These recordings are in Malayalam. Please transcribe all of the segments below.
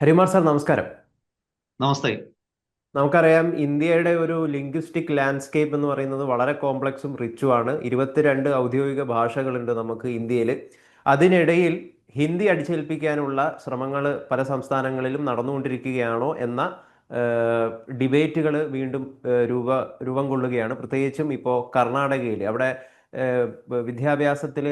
ഹരിമാർ സാർ നമസ്കാരം. നമസ്തേ. നമുക്കറിയാം ഇന്ത്യയുടെ ഒരു ലിംഗ്വിസ്റ്റിക് ലാൻഡ്സ്കേപ്പ് എന്ന് പറയുന്നത് വളരെ കോംപ്ലക്സും റിച്ചുമാണ് ഇരുപത്തിരണ്ട് ഔദ്യോഗിക ഭാഷകളുണ്ട് നമുക്ക് ഇന്ത്യയിൽ അതിനിടയിൽ ഹിന്ദി അടിച്ചേൽപ്പിക്കാനുള്ള ശ്രമങ്ങൾ പല സംസ്ഥാനങ്ങളിലും നടന്നുകൊണ്ടിരിക്കുകയാണോ എന്ന ഡിബേറ്റുകൾ വീണ്ടും രൂപ രൂപം കൊള്ളുകയാണ്. പ്രത്യേകിച്ചും ഇപ്പോൾ കർണാടകയിൽ അവിടെ വിദ്യാഭ്യാസത്തിൽ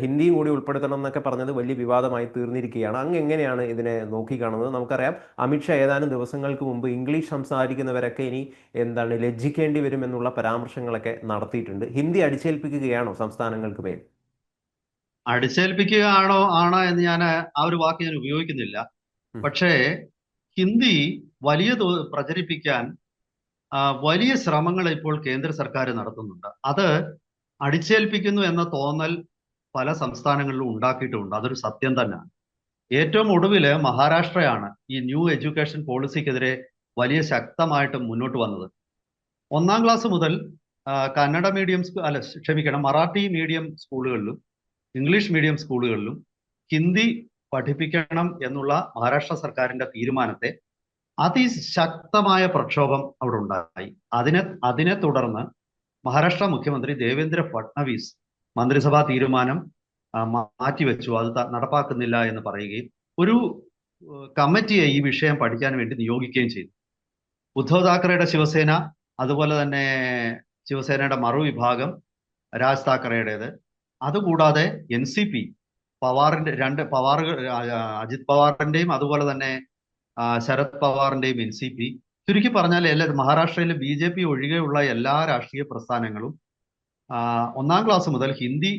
ഹിന്ദിയും കൂടി ഉൾപ്പെടുത്തണം എന്നൊക്കെ പറഞ്ഞത് വലിയ വിവാദമായി തീർന്നിരിക്കുകയാണ്. അങ്ങ് എങ്ങനെയാണ് ഇതിനെ നോക്കിക്കാണുന്നത്? നമുക്കറിയാം അമിത്ഷാ ഏതാനും ദിവസങ്ങൾക്ക് മുമ്പ് ഇംഗ്ലീഷ് സംസാരിക്കുന്നവരൊക്കെ ഇനി എന്താണ് ലജ്ജിക്കേണ്ടി വരും എന്നുള്ള പരാമർശങ്ങളൊക്കെ നടത്തിയിട്ടുണ്ട്. ഹിന്ദി അടിച്ചേൽപ്പിക്കുകയാണോ സംസ്ഥാനങ്ങൾക്ക് മേൽ? അടിച്ചേൽപ്പിക്കുകയാണോ ആണോ എന്ന് ഞാൻ ആ ഒരു വാക്ക് ഞാൻ ഉപയോഗിക്കുന്നില്ല. പക്ഷേ ഹിന്ദി വലിയ പ്രചരിപ്പിക്കാൻ വലിയ ശ്രമങ്ങൾ ഇപ്പോൾ കേന്ദ്ര സർക്കാർ നടത്തുന്നുണ്ട്. അത് അടിച്ചേൽപ്പിക്കുന്നു എന്ന തോന്നൽ പല സംസ്ഥാനങ്ങളിലും ഉണ്ടാക്കിയിട്ടുണ്ട്. അതൊരു സത്യം തന്നെയാണ്. ഏറ്റവും ഒടുവിൽ മഹാരാഷ്ട്രയാണ് ഈ ന്യൂ എഡ്യൂക്കേഷൻ പോളിസിക്കെതിരെ വലിയ ശക്തമായിട്ട് മുന്നോട്ട് വന്നത്. ഒന്നാം ക്ലാസ് മുതൽ കന്നഡ മീഡിയം അല്ല ക്ഷമിക്കണം മറാഠി മീഡിയം സ്കൂളുകളിലും ഇംഗ്ലീഷ് മീഡിയം സ്കൂളുകളിലും ഹിന്ദി പഠിപ്പിക്കണം എന്നുള്ള മഹാരാഷ്ട്ര സർക്കാരിന്റെ തീരുമാനത്തെ അതിശക്തമായ പ്രക്ഷോഭം അവിടെ ഉണ്ടായി. അതിനെ അതിനെ തുടർന്ന് മഹാരാഷ്ട്ര മുഖ്യമന്ത്രി ദേവേന്ദ്ര ഫട്നവിസ് മന്ത്രിസഭാ തീരുമാനം മാറ്റിവെച്ചു. അത് നടപ്പാക്കുന്നില്ല എന്ന് പറയുകയും ഒരു കമ്മിറ്റിയെ ഈ വിഷയം പഠിക്കാൻ വേണ്ടി നിയോഗിക്കുകയും ചെയ്തു. ഉദ്ധവ് താക്കറെയുടെ ശിവസേന അതുപോലെ തന്നെ ശിവസേനയുടെ മറുവിഭാഗം രാജ് താക്കറയുടേത്. അതുകൂടാതെ എൻ സി പി പവാറിന്റെ രണ്ട് പവാർ അജിത് പവാറിന്റെയും അതുപോലെ തന്നെ ശരത് പവാറിന്റെയും എൻ സി പി. ചുരുക്കി പറഞ്ഞാൽ എല്ലാ മഹാരാഷ്ട്രയിലെ ബി ജെ പി ഒഴികെയുള്ള എല്ലാ രാഷ്ട്രീയ പ്രസ്ഥാനങ്ങളും ഒന്നാം ക്ലാസ് മുതൽ ഹിന്ദി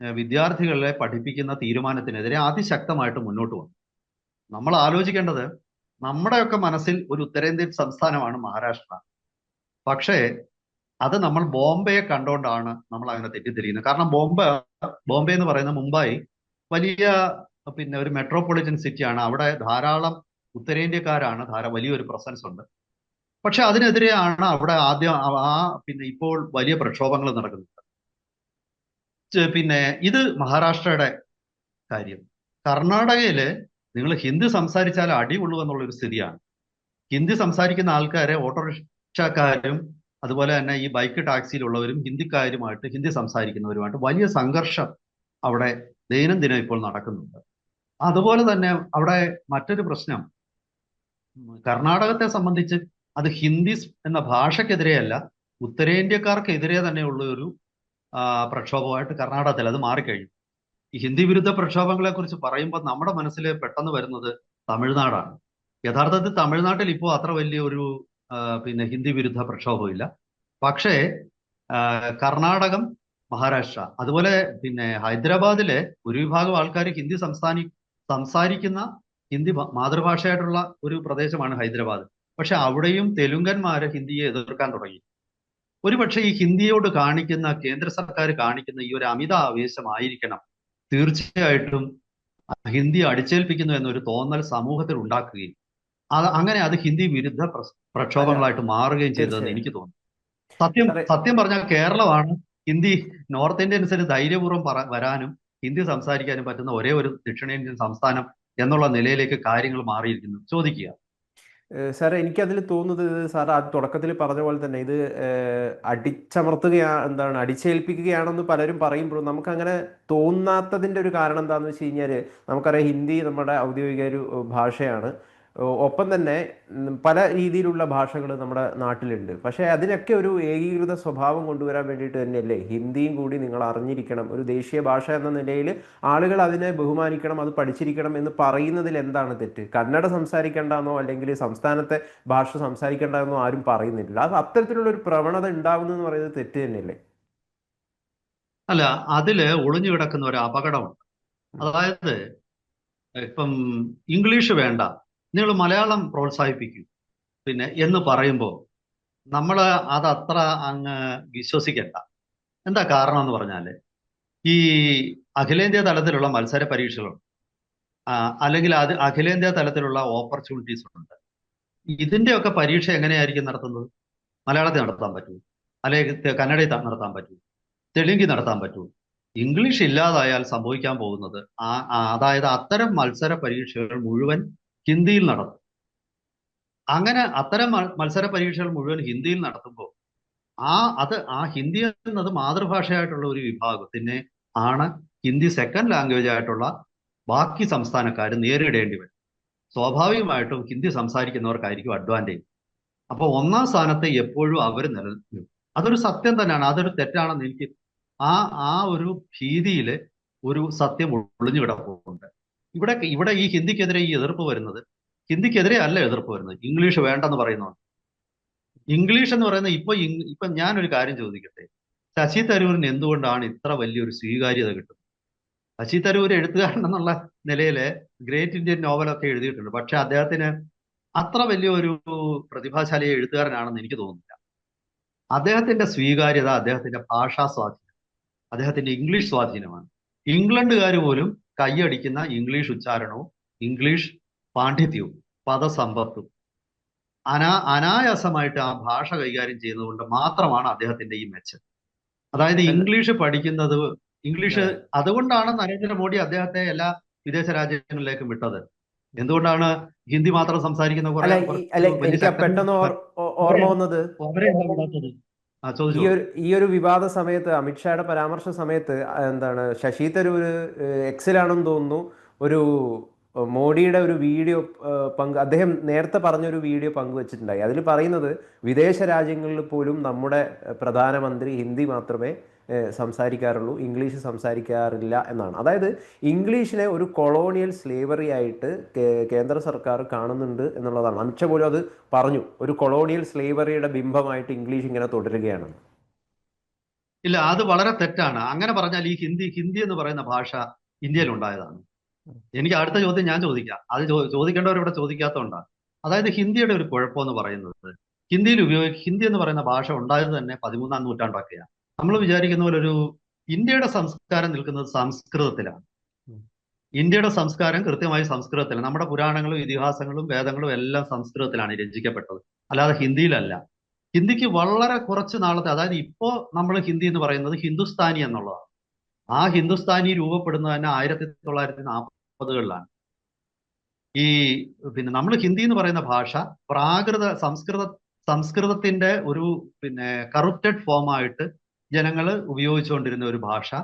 വിദ്യാർത്ഥികളെ പഠിപ്പിക്കുന്ന തീരുമാനത്തിനെതിരെ അതിശക്തമായിട്ട് മുന്നോട്ട് വന്നു. നമ്മൾ ആലോചിക്കേണ്ടത് നമ്മുടെയൊക്കെ മനസ്സിൽ ഒരു ഉത്തരേന്ത്യൻ സംസ്ഥാനമാണ് മഹാരാഷ്ട്ര. പക്ഷേ അത് നമ്മൾ ബോംബെയെ കണ്ടുകൊണ്ടാണ് നമ്മൾ അങ്ങനെ തെറ്റിദ്ധരിക്കുന്നത്. കാരണം ബോംബെ ബോംബെ എന്ന് പറയുന്ന മുംബൈ വലിയ പിന്നെ ഒരു മെട്രോപൊളിറ്റൻ സിറ്റിയാണ് അവിടെ ധാരാളം ഉത്തരേന്ത്യക്കാരാണ് ധാരാ വലിയൊരു പ്രസൻസ് ഉണ്ട്. പക്ഷെ അതിനെതിരെയാണ് അവിടെ ആദ്യം ആ പിന്നെ ഇപ്പോൾ വലിയ പ്രക്ഷോഭങ്ങൾ നടക്കുന്നത്. പിന്നെ ഇത് മഹാരാഷ്ട്രയുടെ കാര്യം. കർണാടകയിൽ നിങ്ങൾ ഹിന്ദി സംസാരിച്ചാൽ അടികൊള്ളൂ എന്നുള്ളൊരു സ്ഥിതിയാണ്. ഹിന്ദി സംസാരിക്കുന്ന ആൾക്കാരെ ഓട്ടോറിക്ഷക്കാരും അതുപോലെ തന്നെ ഈ ബൈക്ക് ടാക്സിയിലുള്ളവരും ഹിന്ദിക്കാരുമായിട്ട് ഹിന്ദി സംസാരിക്കുന്നവരുമായിട്ട് വലിയ സംഘർഷം അവിടെ ദൈനംദിനം ഇപ്പോൾ നടക്കുന്നുണ്ട്. അതുപോലെ തന്നെ അവിടെ മറ്റൊരു പ്രശ്നം. കർണാടകത്തെ സംബന്ധിച്ച് അത് ഹിന്ദി എന്ന ഭാഷക്കെതിരെയല്ല ഉത്തരേന്ത്യക്കാർക്കെതിരെ തന്നെയുള്ള ഒരു പ്രക്ഷോഭമായിട്ട് കർണാടകത്തിൽ അത് മാറിക്കഴിഞ്ഞു. ഈ ഹിന്ദി വിരുദ്ധ പ്രക്ഷോഭങ്ങളെ കുറിച്ച് പറയുമ്പോൾ നമ്മുടെ മനസ്സിൽ പെട്ടെന്ന് വരുന്നത് തമിഴ്നാടാണ്. യഥാർത്ഥത്തിൽ തമിഴ്നാട്ടിൽ ഇപ്പോൾ അത്ര വലിയ ഒരു പിന്നെ ഹിന്ദി വിരുദ്ധ പ്രക്ഷോഭമില്ല. പക്ഷേ കർണാടകം മഹാരാഷ്ട്ര അതുപോലെ പിന്നെ ഹൈദരാബാദിലെ ഒരു വിഭാഗം ആൾക്കാർ ഹിന്ദി സംസ്ഥാനി സംസാരിക്കുന്ന ഹിന്ദി മാതൃഭാഷയായിട്ടുള്ള ഒരു പ്രദേശമാണ് ഹൈദരാബാദ്. പക്ഷെ അവിടെയും തെലുങ്കന്മാര് ഹിന്ദിയെ എതിർക്കാൻ തുടങ്ങി. ഒരുപക്ഷെ ഈ ഹിന്ദിയോട് കാണിക്കുന്ന കേന്ദ്ര സർക്കാർ കാണിക്കുന്ന ഈ ഒരു അമിത ആവേശമായിരിക്കണം തീർച്ചയായിട്ടും ഹിന്ദി അടിച്ചേൽപ്പിക്കുന്നു എന്നൊരു തോന്നൽ സമൂഹത്തിൽ ഉണ്ടാക്കുകയും അത് അങ്ങനെ അത് ഹിന്ദി വിരുദ്ധ പ്രക്ഷോഭങ്ങളായിട്ട് മാറുകയും ചെയ്തതെന്ന്. എനിക്ക് തോന്നുന്നു. സത്യം സത്യം പറഞ്ഞാൽ കേരളമാണ് ഹിന്ദി നോർത്ത് ഇന്ത്യൻസിന് ധൈര്യപൂർവം പറ വരാനും ഹിന്ദി സംസാരിക്കാനും പറ്റുന്ന ഒരേ ഒരു ദക്ഷിണേന്ത്യൻ സംസ്ഥാനം എന്നുള്ള നിലയിലേക്ക് കാര്യങ്ങൾ മാറിയിരിക്കുന്നു. ചോദിക്കുക. സാറേ എനിക്കതിൽ തോന്നുന്നത് സാർ ആ തുടക്കത്തിൽ പറഞ്ഞ പോലെ തന്നെ ഇത് അടിച്ചമർത്തുകയാ എന്താണ് അടിച്ചേൽപ്പിക്കുകയാണെന്ന് പലരും പറയുമ്പോഴും നമുക്ക് അങ്ങനെ തോന്നാത്തതിന്റെ ഒരു കാരണം എന്താണെന്ന് വെച്ച് കഴിഞ്ഞാൽ നമുക്കറിയാം ഹിന്ദി നമ്മുടെ ഔദ്യോഗിക ഒരു ഭാഷയാണ്. ഒപ്പം തന്നെ പല രീതിയിലുള്ള ഭാഷകൾ നമ്മുടെ നാട്ടിലുണ്ട്. പക്ഷേ അതിനൊക്കെ ഒരു ഏകീകൃത സ്വഭാവം കൊണ്ടുവരാൻ വേണ്ടിയിട്ട് തന്നെയല്ലേ? ഹിന്ദിയും കൂടി നിങ്ങൾ അറിഞ്ഞിരിക്കണം. ഒരു ദേശീയ ഭാഷ എന്ന നിലയിൽ ആളുകൾ അതിനെ ബഹുമാനിക്കണം അത് പഠിച്ചിരിക്കണം എന്ന് പറയുന്നതിൽ എന്താണ് തെറ്റ്? കന്നഡ സംസാരിക്കേണ്ടെന്നോ അല്ലെങ്കിൽ സംസ്ഥാനത്തെ ഭാഷ സംസാരിക്കേണ്ടെന്നോ ആരും പറയുന്നില്ല. അത് അത്തരത്തിലുള്ള ഒരു പ്രവണത ഉണ്ടാവുന്നു എന്ന് പറയുന്നത് തെറ്റ് തന്നെയല്ലേ? അല്ല അതിൽ ഒളിഞ്ഞു കിടക്കുന്ന ഒരു അപകടമുണ്ട്. അതായത് ഇപ്പം ഇംഗ്ലീഷ് വേണ്ട നിങ്ങൾ മലയാളം പ്രോത്സാഹിപ്പിക്കൂ. പിന്നെ എന്ന് പറയുമ്പോൾ നമ്മൾ അത് അത്ര അങ്ങ് വിശ്വസിക്കണ്ട. എന്താ കാരണം എന്ന് പറഞ്ഞാൽ ഈ അഖിലേന്ത്യാ തലത്തിലുള്ള മത്സര പരീക്ഷകളുണ്ട്. അല്ലെങ്കിൽ അത് അഖിലേന്ത്യാ തലത്തിലുള്ള ഓപ്പർച്യൂണിറ്റീസ് ഉണ്ട്. ഇതിന്റെയൊക്കെ പരീക്ഷ എങ്ങനെയായിരിക്കും നടത്തുന്നത്? മലയാളത്തിൽ നടത്താൻ പറ്റൂ അല്ലെങ്കിൽ കന്നഡയിൽ നടത്താൻ പറ്റൂ തെലുങ്കിൽ നടത്താൻ പറ്റൂ ഇംഗ്ലീഷ് ഇല്ലാതായാൽ സംഭവിക്കാൻ പോകുന്നത് അതായത് അത്തരം മത്സര പരീക്ഷകൾ മുഴുവൻ ഹിന്ദിയിൽ നടത്തും അങ്ങനെ അത്തരം മത്സര പരീക്ഷകൾ മുഴുവൻ ഹിന്ദിയിൽ നടത്തുമ്പോൾ ആ അത് ആ ഹിന്ദി എന്നത് മാതൃഭാഷയായിട്ടുള്ള ഒരു വിഭാഗത്തിന് ആണ് ഹിന്ദി സെക്കൻഡ് ലാംഗ്വേജ് ആയിട്ടുള്ള ബാക്കി സംസ്ഥാനക്കാർ നേരിടേണ്ടി വരും. സ്വാഭാവികമായിട്ടും ഹിന്ദി സംസാരിക്കുന്നവർക്കായിരിക്കും അഡ്വാന്റേജ് അപ്പൊ ഒന്നാം സ്ഥാനത്തെ എപ്പോഴും അവർ നിലനിൽക്കും. അതൊരു സത്യം തന്നെയാണ്. അതൊരു തെറ്റാണെന്ന് എനിക്ക് ആ ആ ഒരു ഭീതിയിൽ ഒരു സത്യം ഒളിഞ്ഞു കിടപ്പുണ്ട് ഇവിടെ ഇവിടെ ഈ ഹിന്ദിക്കെതിരെ ഈ എതിർപ്പ് വരുന്നത് ഹിന്ദിക്കെതിരെ അല്ല എതിർപ്പ് വരുന്നത്. ഇംഗ്ലീഷ് വേണ്ടെന്ന് പറയുന്നതാണ് ഇംഗ്ലീഷ് എന്ന് പറയുന്നത് ഇപ്പൊ ഇപ്പൊ ഞാനൊരു കാര്യം ചോദിക്കട്ടെ. ശശി തരൂരിന് എന്തുകൊണ്ടാണ് ഇത്ര വലിയൊരു സ്വീകാര്യത കിട്ടുന്നത്? ശശി തരൂർ എഴുത്തുകാരൻ എന്നുള്ള നിലയിൽ ഗ്രേറ്റ് ഇന്ത്യൻ നോവലൊക്കെ എഴുതിയിട്ടുണ്ട്. പക്ഷെ അദ്ദേഹത്തിന് അത്ര വലിയൊരു പ്രതിഭാശാലി എഴുത്തുകാരനാണെന്ന് എനിക്ക് തോന്നുന്നില്ല. അദ്ദേഹത്തിന്റെ സ്വീകാര്യത അദ്ദേഹത്തിന്റെ ഭാഷാ സ്വാധീനം അദ്ദേഹത്തിന്റെ ഇംഗ്ലീഷ് സ്വാധീനമാണ്. ഇംഗ്ലണ്ടുകാർ പോലും കൈയടിക്കുന്ന ഇംഗ്ലീഷ് ഉച്ചാരണവും ഇംഗ്ലീഷ് പാണ്ഡിത്യവും പദസമ്പത്തും. അനാ അനായാസമായിട്ട് ആ ഭാഷ കൈകാര്യം ചെയ്യുന്നതുകൊണ്ട് മാത്രമാണ് അദ്ദേഹത്തിന്റെ ഈ മെച്ചം. അതായത് ഇംഗ്ലീഷ് പഠിക്കുന്നത് ഇംഗ്ലീഷ് അതുകൊണ്ടാണ് നരേന്ദ്രമോദി അദ്ദേഹത്തെ എല്ലാ വിദേശ രാജ്യങ്ങളിലേക്കും വിട്ടത്. എന്തുകൊണ്ടാണ് ഹിന്ദി മാത്രം സംസാരിക്കുന്ന കുറെ പെട്ടെന്ന് ഓർമ്മ വന്നത് ഈ ഒരു ഈ ഒരു വിവാദ സമയത്ത് അമിത്ഷായുടെ പരാമർശ സമയത്ത് എന്താണ് ശശി തരൂര് എക്സിലാണെന്ന് തോന്നുന്നു. ഒരു മോഡിയുടെ ഒരു വീഡിയോ പങ്ക് അദ്ദേഹം നേരത്തെ പറഞ്ഞൊരു വീഡിയോ പങ്കുവച്ചിട്ടുണ്ടായി. അതിൽ പറയുന്നത് വിദേശ രാജ്യങ്ങളിൽ പോലും നമ്മുടെ പ്രധാനമന്ത്രി ഹിന്ദി മാത്രമേ സംസാരിക്കാറുള്ളൂ. ഇംഗ്ലീഷ് സംസാരിക്കാറില്ല എന്നാണ്. അതായത് ഇംഗ്ലീഷിനെ ഒരു കൊളോണിയൽ സ്ലേവറി ആയിട്ട് കേന്ദ്ര സർക്കാർ കാണുന്നുണ്ട് എന്നുള്ളതാണ്. അമിത്ഷാ പോലും അത് പറഞ്ഞു. ഒരു കൊളോണിയൽ സ്ലേവറിയുടെ ബിംബമായിട്ട് ഇംഗ്ലീഷ് ഇങ്ങനെ തുടരുകയാണ്. ഇല്ല അത് വളരെ തെറ്റാണ്. അങ്ങനെ പറഞ്ഞാൽ ഈ ഹിന്ദി ഹിന്ദി എന്ന് പറയുന്ന ഭാഷ ഇന്ത്യയിൽ ഉണ്ടായതാണ് എനിക്ക് അടുത്ത ചോദ്യം ഞാൻ ചോദിക്കാം. അത് ചോദിക്കേണ്ടവരിവിടെ ചോദിക്കാത്തതുകൊണ്ടാണ് അതായത് ഹിന്ദിയുടെ ഒരു കുഴപ്പം എന്ന് പറയുന്നത് ഹിന്ദിയിൽ ഉപയോഗി ഹിന്ദി എന്ന് പറയുന്ന ഭാഷ ഉണ്ടായത് തന്നെ പതിമൂന്നാം നൂറ്റാണ്ടൊക്കെയാണ്. നമ്മൾ വിചാരിക്കുന്ന പോലെ ഒരു ഇന്ത്യയുടെ സംസ്കാരം നിൽക്കുന്നത് സംസ്കൃതത്തിലാണ്. ഇന്ത്യയുടെ സംസ്കാരം കൃത്യമായി സംസ്കൃതത്തിലാണ്. നമ്മുടെ പുരാണങ്ങളും ഇതിഹാസങ്ങളും വേദങ്ങളും എല്ലാം സംസ്കൃതത്തിലാണ് രചിക്കപ്പെട്ടത്. അല്ലാതെ ഹിന്ദിയിലല്ല. ഹിന്ദിക്ക് വളരെ കുറച്ച് നാളത്തെ അതായത് ഇപ്പോ നമ്മൾ ഹിന്ദി എന്ന് പറയുന്നത് ഹിന്ദുസ്ഥാനി എന്നുള്ളതാണ്. ആ ഹിന്ദുസ്ഥാനി രൂപപ്പെടുന്നത് തന്നെ ആയിരത്തി തൊള്ളായിരത്തി നാൽപ്പതുകളിലാണ് ഈ പിന്നെ നമ്മൾ ഹിന്ദി എന്ന് പറയുന്ന ഭാഷ പ്രാകൃത സംസ്കൃത സംസ്കൃതത്തിന്റെ ഒരു പിന്നെ കറപ്റ്റഡ് ഫോമായിട്ട് ജനങ്ങൾ ഉപയോഗിച്ചുകൊണ്ടിരുന്ന ഒരു ഭാഷ.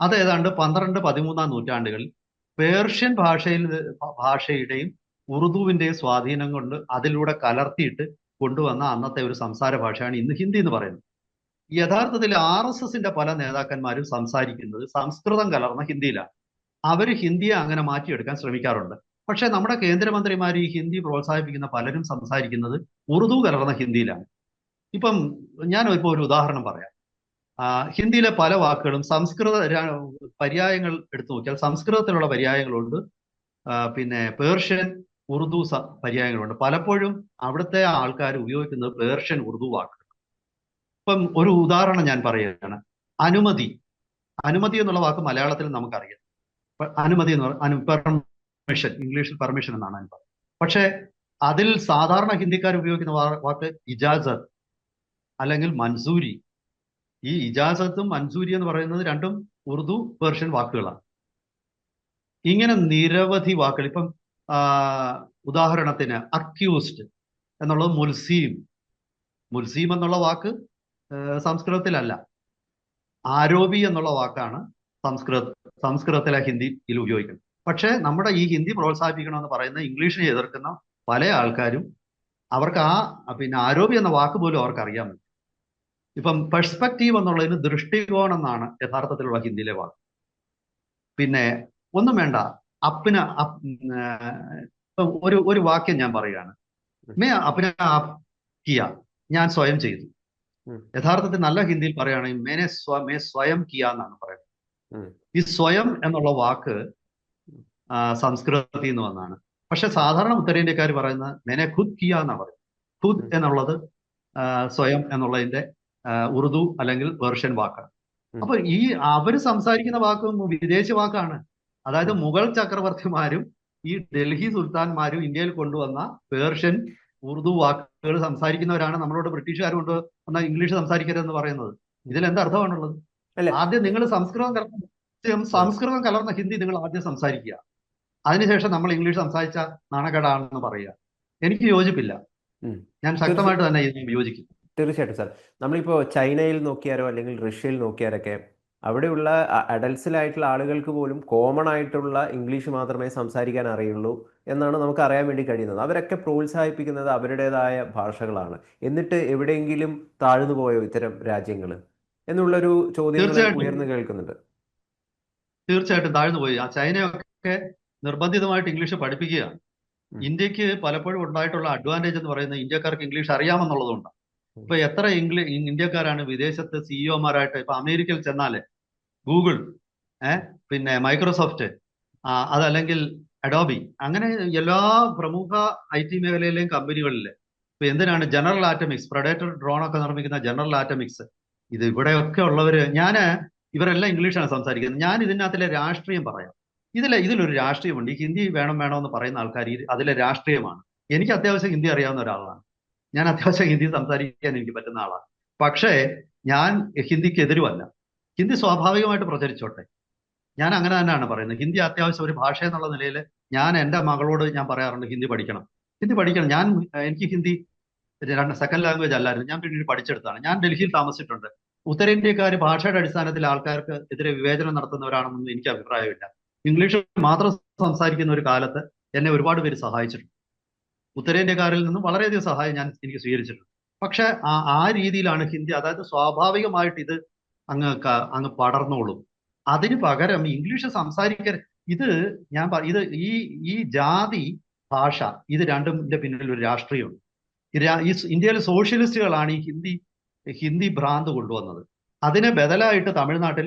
അത് ഏതാണ്ട് പന്ത്രണ്ട് പതിമൂന്നാം നൂറ്റാണ്ടുകളിൽ പേർഷ്യൻ ഭാഷയിൽ ഭാഷയുടെയും ഉറുദുവിന്റെയും സ്വാധീനം കൊണ്ട് അതിലൂടെ കലർത്തിയിട്ട് കൊണ്ടുവന്ന അന്നത്തെ ഒരു സംസാര ഭാഷയാണ് ഇന്ന് ഹിന്ദി എന്ന് പറയുന്നത്. യഥാർത്ഥത്തിൽ ആർ എസ് എസിന്റെ പല നേതാക്കന്മാരും സംസാരിക്കുന്നത് സംസ്കൃതം കലർന്ന ഹിന്ദിയിലാണ്. അവർ ഹിന്ദിയെ അങ്ങനെ മാറ്റിയെടുക്കാൻ ശ്രമിക്കാറുണ്ട്. പക്ഷേ നമ്മുടെ കേന്ദ്രമന്ത്രിമാർ ഈ ഹിന്ദി പ്രോത്സാഹിപ്പിക്കുന്ന പലരും സംസാരിക്കുന്നത് ഉറുദു കലർന്ന ഹിന്ദിയിലാണ്. ഇപ്പം ഞാൻ ഇപ്പോൾ ഒരു ഉദാഹരണം പറയാം. ഹിന്ദിയിലെ പല വാക്കുകളും സംസ്കൃത പര്യായങ്ങൾ എടുത്തു നോക്കിയാൽ സംസ്കൃതത്തിലുള്ള പര്യായങ്ങളുണ്ട്. പിന്നെ പേർഷ്യൻ ഉറുദു പര്യായങ്ങളുണ്ട്. പലപ്പോഴും അവിടുത്തെ ആൾക്കാർ ഉപയോഗിക്കുന്നത് പേർഷ്യൻ ഉറുദു വാക്കുകൾ ഇപ്പം ഒരു ഉദാഹരണം ഞാൻ പറയുകയാണ്. അനുമതി. അനുമതി എന്നുള്ള വാക്ക് മലയാളത്തിൽ നമുക്കറിയാം. അനുമതി എന്ന് പറഞ്ഞു പെർമിഷൻ ഇംഗ്ലീഷിൽ പെർമിഷൻ എന്നാണ് അനുമതി പക്ഷേ അതിൽ സാധാരണ ഹിന്ദിക്കാർ ഉപയോഗിക്കുന്ന വാക്ക് ഇജാസത്ത് അല്ലെങ്കിൽ മൻസൂരി. ഈ ഇജാസത്തും മൻസൂരി എന്ന് പറയുന്നത് രണ്ടും ഉറുദു പേർഷ്യൻ വാക്കുകളാണ്. ഇങ്ങനെ നിരവധി വാക്കുകൾ ഇപ്പം ഉദാഹരണത്തിന് അക്യൂസ്ഡ് എന്നുള്ളത് മുൽസീം. മുൽസീം എന്നുള്ള വാക്ക് സംസ്കൃതത്തിലല്ല. ആരോപി എന്നുള്ള വാക്കാണ് സംസ്കൃത സംസ്കൃതത്തിലെ ഹിന്ദിയിൽ ഉപയോഗിക്കുന്നത്. പക്ഷേ നമ്മുടെ ഈ ഹിന്ദി പ്രോത്സാഹിപ്പിക്കണമെന്ന് പറയുന്ന ഇംഗ്ലീഷിനെ എതിർക്കുന്ന പല ആൾക്കാരും അവർക്ക് ആ പിന്നെ ആരോപി എന്ന വാക്ക് പോലും അവർക്ക് അറിയാൻ പറ്റും. ഇപ്പം പെർസ്പെക്റ്റീവ് എന്നുള്ളതിന് ദൃഷ്ടികോണം എന്നാണ് യഥാർത്ഥത്തിലുള്ള ഹിന്ദിയിലെ വാക്ക്. പിന്നെ ഒന്നും വേണ്ട അപ്പിന് ഒരു ഒരു വാക്യം ഞാൻ പറയുകയാണ്. മേ അപ്പിന കിയ ഞാൻ സ്വയം ചെയ്തു. യഥാർത്ഥത്തിൽ നല്ല ഹിന്ദിയിൽ പറയുകയാണെങ്കിൽ മേനെ സ്വ മേ സ്വയം കിയ എന്നാണ് പറയുന്നത്. ഈ സ്വയം എന്നുള്ള വാക്ക് സംസ്കൃതത്തിൽ നിന്ന് വന്നാണ് പക്ഷെ സാധാരണ ഉത്തരേന്ത്യക്കാർ പറയുന്നത് മേനെ ഖുദ് കിയ എന്നാണ് പറയുന്നത്. ഖുദ് എന്നുള്ളത് സ്വയം എന്നുള്ളതിന്റെ ഉറുദു അല്ലെങ്കിൽ പേർഷ്യൻ വാക്കാണ്. അപ്പൊ ഈ അവർ സംസാരിക്കുന്ന വാക്കും വിദേശ വാക്കാണ്. അതായത് മുഗൾ ചക്രവർത്തിമാരും ഈ ഡൽഹി സുൽത്താൻമാരും ഇന്ത്യയിൽ കൊണ്ടുവന്ന പേർഷ്യൻ ഉറുദു വാക്കുകൾ സംസാരിക്കുന്നവരാണ് നമ്മളോട് ബ്രിട്ടീഷുകാർ കൊണ്ട് വന്ന ഇംഗ്ലീഷ് സംസാരിക്കരുതെന്ന് പറയുന്നത്. ഇതിൽ എന്തർത്ഥമാണുള്ളത് അല്ല. ആദ്യം നിങ്ങൾ സംസ്കൃതം കലർന്ന സംസ്കൃതം കലർന്ന ഹിന്ദി നിങ്ങൾ ആദ്യം സംസാരിക്കുക. അതിനുശേഷം നമ്മൾ ഇംഗ്ലീഷ് സംസാരിച്ച നാണക്കേടാണെന്ന് പറയുക. എനിക്ക് യോജിപ്പില്ല. ഞാൻ ശക്തമായിട്ട് തന്നെ യോജിക്കും തീർച്ചയായിട്ടും സാർ. നമ്മളിപ്പോൾ ചൈനയിൽ നോക്കിയാലോ അല്ലെങ്കിൽ റഷ്യയിൽ നോക്കിയാലൊക്കെ അവിടെയുള്ള അഡൽസിലായിട്ടുള്ള ആളുകൾക്ക് പോലും കോമൺ ആയിട്ടുള്ള ഇംഗ്ലീഷ് മാത്രമേ സംസാരിക്കാൻ അറിയുള്ളൂ എന്നാണ് നമുക്ക് അറിയാൻ വേണ്ടി കഴിയുന്നത്. അവരൊക്കെ പ്രോത്സാഹിപ്പിക്കുന്നത് അവരുടേതായ ഭാഷകളാണ്. എന്നിട്ട് എവിടെയെങ്കിലും താഴ്ന്നു പോയോ ഇത്തരം രാജ്യങ്ങൾ എന്നുള്ളൊരു ചോദ്യം. ഉയർന്നു കേൾക്കുന്നുണ്ട്. തീർച്ചയായിട്ടും താഴ്ന്നു പോയി. ആ ചൈനയൊക്കെ നിർബന്ധിതമായിട്ട് ഇംഗ്ലീഷ് പഠിപ്പിക്കുകയാണ്. ഇന്ത്യയ്ക്ക് പലപ്പോഴും ഉണ്ടായിട്ടുള്ള അഡ്വാന്റേജ് എന്ന് പറയുന്നത് ഇന്ത്യക്കാർക്ക് ഇംഗ്ലീഷ് അറിയാമെന്നുള്ളതുകൊണ്ട് ഇപ്പൊ എത്ര ഇംഗ്ലീഷ് ഇന്ത്യക്കാരാണ് വിദേശത്ത് സിഇഒമാരായിട്ട് ഇപ്പൊ അമേരിക്കയിൽ ചെന്നാൽ ഗൂഗിൾ ഏഹ് പിന്നെ മൈക്രോസോഫ്റ്റ് അതല്ലെങ്കിൽ അഡോബി അങ്ങനെ എല്ലാ പ്രമുഖ ഐ ടി മേഖലയിലെയും കമ്പനികളിൽ ഇപ്പൊ എന്തിനാണ് ജനറൽ ആറ്റമിക്സ് പ്രൊഡേറ്റർ ഡ്രോൺ ഒക്കെ നിർമ്മിക്കുന്ന ജനറൽ ആറ്റമിക്സ്? ഇത് ഇവിടെയൊക്കെ ഉള്ളവര് ഞാൻ ഇവരെല്ലാം ഇംഗ്ലീഷാണ് സംസാരിക്കുന്നത്. ഞാൻ ഇതിനകത്തിലെ രാഷ്ട്രീയം പറയാം. ഇതിൽ ഇതിലൊരു രാഷ്ട്രീയമുണ്ട്. ഈ ഹിന്ദി വേണം വേണം എന്ന് പറയുന്ന ആൾക്കാർ അതിലെ രാഷ്ട്രീയമാണ്. എനിക്ക് അത്യാവശ്യം ഹിന്ദി അറിയാവുന്ന ഒരാളാണ്. ഞാൻ അത്യാവശ്യം ഹിന്ദി സംസാരിക്കാൻ എനിക്ക് പറ്റുന്ന ആളാണ്. പക്ഷേ ഞാൻ ഹിന്ദിക്ക് എതിരുമല്ല ഹിന്ദി സ്വാഭാവികമായിട്ട് പ്രചരിച്ചോട്ടെ. ഞാൻ അങ്ങനെ തന്നെയാണ് പറയുന്നത്. ഹിന്ദി അത്യാവശ്യം ഒരു ഭാഷ എന്നുള്ള നിലയിൽ ഞാൻ എന്റെ മകളോട് ഞാൻ പറയാറുണ്ട് ഹിന്ദി പഠിക്കണം. ഹിന്ദി പഠിക്കണം. ഞാൻ എനിക്ക് ഹിന്ദി രണ്ട് സെക്കൻഡ് ലാംഗ്വേജ് അല്ലായിരുന്നു. ഞാൻ പിന്നീട് പഠിച്ചെടുത്താണ്. ഞാൻ ഡൽഹിയിൽ താമസിച്ചിട്ടുണ്ട്. ഉത്തരേന്ത്യക്കാർ ഭാഷയുടെ അടിസ്ഥാനത്തിൽ ആൾക്കാർക്ക് എതിരെ വിവേചനം നടത്തുന്നവരാണെന്നൊന്നും എനിക്ക് അഭിപ്രായമില്ല. ഇംഗ്ലീഷ് മാത്രം സംസാരിക്കുന്ന ഒരു കാലത്ത് എന്നെ ഒരുപാട് പേര് സഹായിച്ചിട്ടുണ്ട്. ഉത്തരേന്ത്യക്കാരിൽ നിന്നും വളരെയധികം സഹായം ഞാൻ എനിക്ക് സ്വീകരിച്ചിട്ടുണ്ട്. പക്ഷെ ആ ആ രീതിയിലാണ് ഹിന്ദി അതായത് സ്വാഭാവികമായിട്ട് ഇത് അങ്ങ് അങ്ങ് പടർന്നോളും. അതിന് പകരം ഇംഗ്ലീഷ് സംസാരിക്കാൻ ഇത് ഞാൻ ഇത് ഈ ഈ ജാതി ഭാഷ ഇത് രണ്ടിന്റെ പിന്നിൽ ഒരു രാഷ്ട്രീയമുണ്ട്. ഈ ഇന്ത്യയിലെ സോഷ്യലിസ്റ്റുകളാണ് ഈ ഹിന്ദി ഹിന്ദി ഭ്രാന്ത് കൊണ്ടുവന്നത്. അതിനെ ബദലായിട്ട് തമിഴ്നാട്ടിൽ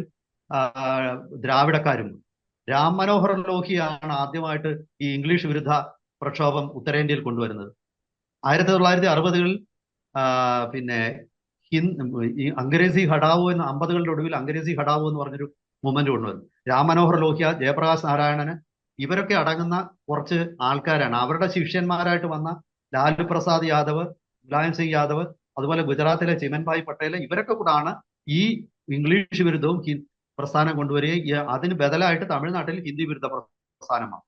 ദ്രാവിഡക്കാരും രാം മനോഹർ ലോഹിയാണ് ആദ്യമായിട്ട് ഈ ഇംഗ്ലീഷ് വിരുദ്ധ പ്രക്ഷോഭം ഉത്തരേന്ത്യയിൽ കൊണ്ടുവരുന്നത്. ആയിരത്തി തൊള്ളായിരത്തി അറുപതുകളിൽ പിന്നെ ഈ അംഗ്രേസി ഹടാവോ എന്ന അമ്പതുകളുടെ ഒടുവിൽ അംഗ്രേസി ഹടാവോ എന്ന് പറഞ്ഞൊരു മൂവ്മെന്റ് കൊണ്ടുവന്നു. രാം മനോഹർ ലോഹ്യ ജയപ്രകാശ് നാരായണന് ഇവരൊക്കെ അടങ്ങുന്ന കുറച്ച് ആൾക്കാരാണ്. അവരുടെ ശിഷ്യന്മാരായിട്ട് വന്ന ലാലു പ്രസാദ് യാദവ് മുലായം സിംഗ് യാദവ് അതുപോലെ ഗുജറാത്തിലെ ചിമൻഭായ് പട്ടേൽ ഇവരൊക്കെ കൂടാണ് ഈ ഇംഗ്ലീഷ് വിരുദ്ധവും പ്രസ്ഥാനം കൊണ്ടുവരികയും അതിന് ബദലായിട്ട് തമിഴ്നാട്ടിൽ ഹിന്ദി വിരുദ്ധ പ്രസ്ഥാനമാണ്.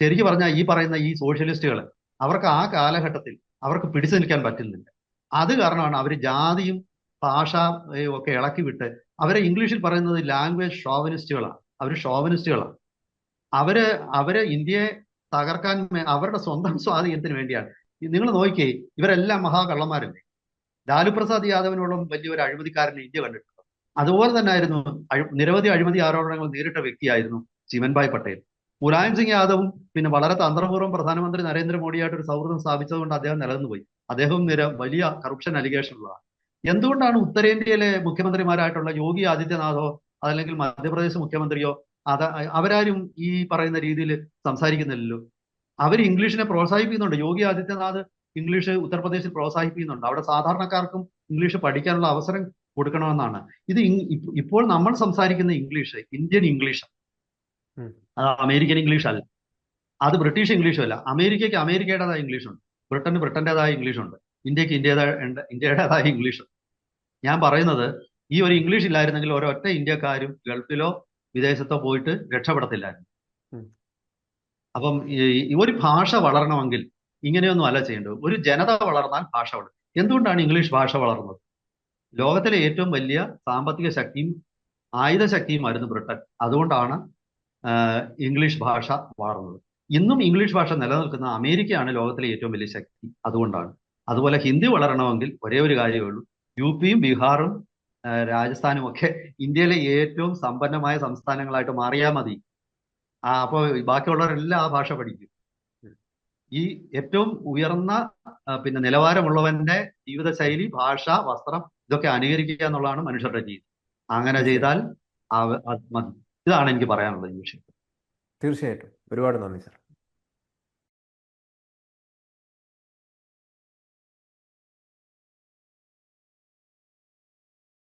ശരിക്കും പറഞ്ഞാൽ ഈ പറയുന്ന ഈ സോഷ്യലിസ്റ്റുകൾ അവർക്ക് ആ കാലഘട്ടത്തിൽ അവർക്ക് പിടിച്ചു നിൽക്കാൻ പറ്റുന്നില്ല. അത് കാരണമാണ് അവർ ജാതിയും ഭാഷ ഒക്കെ ഇളക്കി വിട്ട് അവരെ ഇംഗ്ലീഷിൽ പറയുന്നത് ലാംഗ്വേജ് ഷോവനിസ്റ്റുകളാണ് അവർ ഷോവനിസ്റ്റുകളാണ് അവർ അവരെ ഇന്ത്യയെ തകർക്കാൻ അവരുടെ സ്വന്തം സ്വാധീനത്തിന് വേണ്ടിയാണ്. നിങ്ങൾ നോക്കിയേ ഇവരെല്ലാം മഹാകള്ളന്മാരല്ലേ? ലാലു പ്രസാദ് യാദവിനോളം വലിയൊരു അഴിമതിക്കാരനെ ഇന്ത്യ കണ്ടിട്ടുണ്ട്. അതുപോലെ തന്നെ ആയിരുന്നു നിരവധി അഴിമതി ആരോപണങ്ങൾ നേരിട്ട വ്യക്തിയായിരുന്നു ചിമൻഭായ് പട്ടേൽ. മുലായം സിംഗ് യാദവും പിന്നെ വളരെ തന്ത്രപൂർവം പ്രധാനമന്ത്രി നരേന്ദ്രമോദിയായിട്ട് ഒരു സൗഹൃദം സ്ഥാപിച്ചതുകൊണ്ട് അദ്ദേഹം നിലനിന്നുപോയി. അദ്ദേഹം നിര വലിയ കറപ്ഷൻ അലിഗേഷൻ ഉള്ളതാണ് എന്തുകൊണ്ടാണ് ഉത്തരേന്ത്യയിലെ മുഖ്യമന്ത്രിമാരായിട്ടുള്ള യോഗി ആദിത്യനാഥോ അതല്ലെങ്കിൽ മധ്യപ്രദേശ് മുഖ്യമന്ത്രിയോ അത് അവരാരും ഈ പറയുന്ന രീതിയിൽ സംസാരിക്കുന്നില്ലല്ലോ? അവർ ഇംഗ്ലീഷിനെ പ്രോത്സാഹിപ്പിക്കുന്നുണ്ട്. യോഗി ആദിത്യനാഥ് ഇംഗ്ലീഷ് ഉത്തർപ്രദേശിൽ പ്രോത്സാഹിപ്പിക്കുന്നുണ്ട്. അവിടെ സാധാരണക്കാർക്കും ഇംഗ്ലീഷ് പഠിക്കാനുള്ള അവസരം കൊടുക്കണമെന്നാണ്. ഇത് ഇപ്പോൾ നമ്മൾ സംസാരിക്കുന്ന ഇംഗ്ലീഷ് ഇന്ത്യൻ ഇംഗ്ലീഷ്. അത് അമേരിക്കൻ ഇംഗ്ലീഷ് അല്ല. അത് ബ്രിട്ടീഷ് ഇംഗ്ലീഷും അല്ല. അമേരിക്കയ്ക്ക് അമേരിക്കയുടേതായ ഇംഗ്ലീഷ് ഉണ്ട് ബ്രിട്ടന് ബ്രിട്ടന്റേതായ ഇംഗ്ലീഷ് ഉണ്ട് ഇന്ത്യയ്ക്ക് ഇന്ത്യതായ ഇന്ത്യയുടേതായ ഇംഗ്ലീഷ് ഞാൻ പറയുന്നത് ഈ ഒരു ഇംഗ്ലീഷ് ഇല്ലായിരുന്നെങ്കിൽ ഒരൊറ്റ ഇന്ത്യക്കാരും ഗൾഫിലോ വിദേശത്തോ പോയിട്ട് രക്ഷപ്പെടത്തില്ലായിരുന്നു. അപ്പം ഒരു ഭാഷ വളരണമെങ്കിൽ ഇങ്ങനെയൊന്നും അല്ല ചെയ്യേണ്ടത്. ഒരു ജനത വളർന്നാൽ ഭാഷ വളരും എന്തുകൊണ്ടാണ് ഇംഗ്ലീഷ് ഭാഷ വളർന്നത്? ലോകത്തിലെ ഏറ്റവും വലിയ സാമ്പത്തിക ശക്തിയും ആയുധ ശക്തിയുമായിരുന്നു ബ്രിട്ടൻ. അതുകൊണ്ടാണ് ഇംഗ്ലീഷ് ഭാഷ വളർന്നത് ഇന്നും ഇംഗ്ലീഷ് ഭാഷ നിലനിൽക്കുന്ന അമേരിക്കയാണ് ലോകത്തിലെ ഏറ്റവും വലിയ ശക്തി അതുകൊണ്ടാണ്. അതുപോലെ ഹിന്ദി വളരണമെങ്കിൽ ഒരേ ഒരു കാര്യമേ ഉള്ളൂ. യു പിയും ബീഹാറും രാജസ്ഥാനും ഒക്കെ ഇന്ത്യയിലെ ഏറ്റവും സമ്പന്നമായ സംസ്ഥാനങ്ങളായിട്ട് മാറിയാൽ മതി. ആ അപ്പോൾ ബാക്കിയുള്ളവരെല്ലാം ആ ഭാഷ പഠിക്കും. ഈ ഏറ്റവും ഉയർന്ന പിന്നെ നിലവാരമുള്ളവന്റെ ജീവിതശൈലി ഭാഷ വസ്ത്രം ഇതൊക്കെ അനുകരിക്കുക എന്നുള്ളതാണ് മനുഷ്യരുടെ രീതി. അങ്ങനെ ചെയ്താൽ മതി. ഇതാണ് എനിക്ക് പറയാനുള്ളത് ഈ വിഷയത്തിൽ. തീർച്ചയായിട്ടും. ഒരുപാട് നന്ദി സാർ.